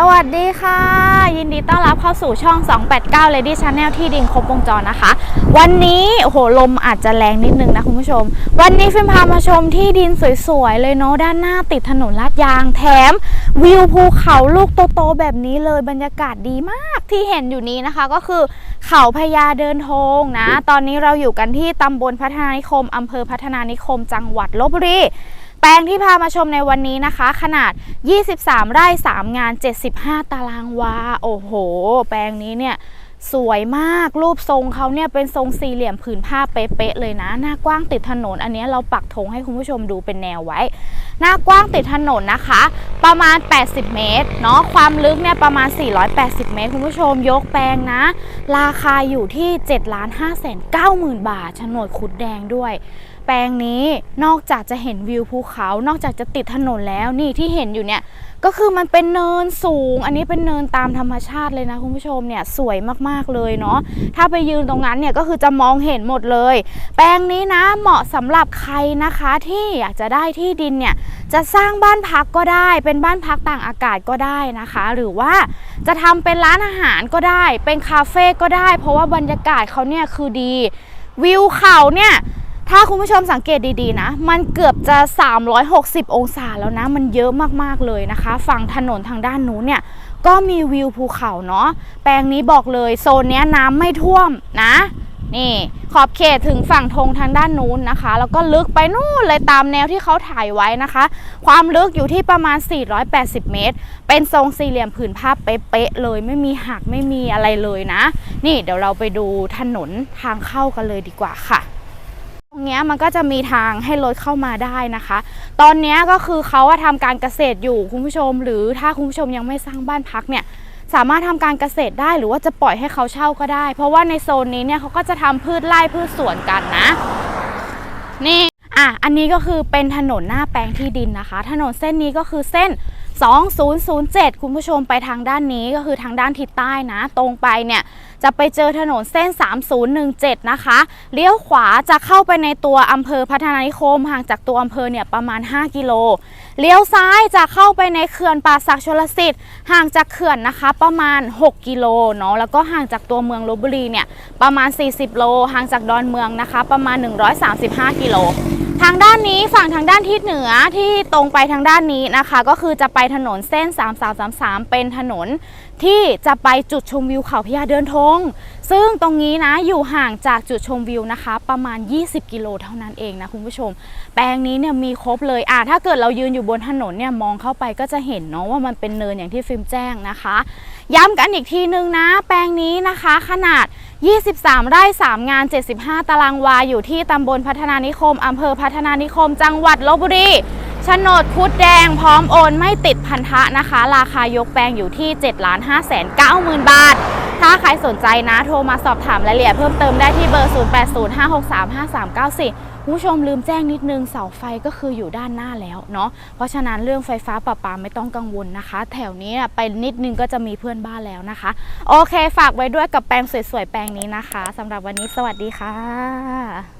สวัสดีค่ะ ยินดีต้อนรับเข้าสู่ช่อง 289 Lady Channel ที่ดินครบวงจรนะคะ วันนี้โอ้โหลมอาจจะแรงนิดนึงนะคุณผู้ชม วันนี้ฟิล์มพามาชมที่ดินสวยๆ เลยเนาะด้านหน้าติดถนนลาดยางแถม วิวภูเขาลูกโตๆแบบนี้เลยบรรยากาศดีมากที่เห็นอยู่นี้นะคะก็คือเขาพญาเดินทงนะ ตอนนี้เราอยู่กันที่ตำบลพัฒนานิคมอำเภอพัฒนานิคม จังหวัดลบบุรี แปลงที่พามาชมในวันนี้นะคะ ขนาด 23 ไร่ 3 งาน 75 ตารางวา โอ้โห แปลงนี้เนี่ยสวยมากรูปทรงเขาเนี่ยเป็นทรงสี่เหลี่ยมผืนผ้าเป๊ะๆเลยนะ หน้ากว้างติดถนน อันนี้เราปักธงให้คุณผู้ชมดูเป็นแนวไว้ หน้ากว้างติดถนนนะคะ ประมาณ 80 เมตรเนาะความลึกเนี่ยประมาณ 480 เมตร คุณผู้ชมยกแปลงนะ ราคาอยู่ที่7 5 9 0 0 0 0 บาทโฉนดขุดแดงด้วย แปลงนี้นอกจากจะเห็นวิวภูเขา นอกจากจะติดถนนแล้วนี่ที่เห็นอยู่เนี่ยก็คือมันเป็นเนินสูง อันนี้เป็นเนินตามธรรมชาติเลยนะคุณผู้ชมเนี่ยสวยมากๆเลยเนาะถ้าไปยืนตรงนั้นเนี่ยก็คือจะมองเห็นหมดเลย แปลงนี้นะเหมาะสำหรับใครนะคะที่อยากจะได้ที่ดินเนี่ยจะสร้างบ้านพักก็ได้เป็นบ้านพักต่างอากาศก็ได้นะคะ หรือว่าจะทำเป็นร้านอาหารก็ได้ เป็นคาเฟ่ก็ได้ เพราะว่าบรรยากาศเขาเนี่ยคือดี วิวเขาเนี่ย ถ้าคุณผู้ชมสังเกตดีๆนะ มันเกือบจะ 360 องศาแล้วนะ มันเยอะมากๆเลยนะคะ ฝั่งถนนทางด้านนู้นเนี่ย ก็มีวิวภูเขาเนาะ แปลงนี้บอกเลยโซนนี้น้ำไม่ท่วมนะ นี่ขอบเขตถึงฝั่งธงทางด้านนู้นนะคะ แล้วก็ลึกไปนู่นเลยตามแนวที่เขาถ่ายไว้นะคะ ความลึกอยู่ที่ประมาณ 480 เมตร เป็นทรงสี่เหลี่ยมผืนผ้าเป๊ะๆเลย ไม่มีหักไม่มีอะไรเลยนะ นี่เดี๋ยวเราไปดูถนนทางเข้ากันเลยดีกว่าค่ะ รงนี้มันก็จะมีทางให้รถเข้ามาได้นะคะ ตอนนี้ก็คือเขาอะทำการเกษตรอยู่คุณผู้ชม หรือถ้าคุณผู้ชมยังไม่สร้างบ้านพักเนี่ยสามารถทำการเกษตรได้หรือว่าจะปล่อยให้เขาเช่าก็ได้ เพราะว่าในโซนนี้เนี่ยเขาก็จะทำพืชไร่พืชสวนกันนะ นี่อะอันนี้ก็คือเป็นถนนหน้าแปลงที่ดินนะคะ ถนนเส้นนี้ก็คือเส้น 2007 คุณผู้ชมไปทางด้านนี้ก็คือทางด้านทิศใต้นะ ตรงไปเนี่ยจะไปเจอถนนเส้น 3017 นะคะ เลี้ยวขวาจะเข้าไปในตัวอำเภอพัฒนานิคม ห่างจากตัวอำเภอเนี่ยประมาณ 5 กิโล เลี้ยวซ้ายจะเข้าไปในเขื่อนป่าศักดิ์ชลสิทธิ์ ห่างจากเขื่อนนะคะประมาณ 6 กิโลเนาะ แล้วก็ห่างจากตัวเมืองลบบุรีเนี่ยประมาณ 40 โล ห่างจากดอนเมืองนะคะ ประมาณ 135 กิโลางด้านนี้ฝั่งทางด้านทิศเหนือที่ตรงไปทางด้านนี้นะคะ ก็คือจะไปถนนเส้น 3333 เป็นถนนที่จะไปจุดชมวิวเขาพญาเดินทงซึ่งตรงนี้นะอยู่ห่างจากจุดชมวิวนะคะ ประมาณ 20 กิโลเท่านั้นเองนะคุณผู้ชม แปลงนี้เนี่ยมีครบเลยอะถ้าเกิดเรายืนอยู่บนถนนเนี่ยมองเข้าไปก็จะเห็นเนาะว่ามันเป็นเนินอย่างที่ฟิล์มแจ้งนะคะ ย้ำกันอีกทีนึงนะ แปลงนี้นะคะขนาด 23 ไร่ 3 งาน 75 ตารางวา อยู่ที่ตำบลพัฒนานิคม อำเภอพัฒนานิคม จังหวัดลบบุรีโฉนดคุดแดงพร้อมโอนไม่ติดพันธะนะคะ ราคายกแปลงอยู่ที่ 7 5 9 0 0 0 0 บาท ถ้าใครสนใจนะโทรมาสอบถามรายละเอียดเพิ่มเติมได้ที่เบอร์ 0805635394คุณผู้ชมลืมแจ้งนิดนึงเสาไฟก็คืออยู่ด้านหน้าแล้วเนาะเพราะฉะนั้นเรื่องไฟฟ้าประปาไม่ต้องกังวลนะคะ แถวนี้ไปนิดนึงก็จะมีเพื่อนบ้านแล้วนะคะ โอเคฝากไว้ด้วยกับแปลงสวยๆแปลงนี้นะคะสำหรับวันนี้สวัสดีค่ะ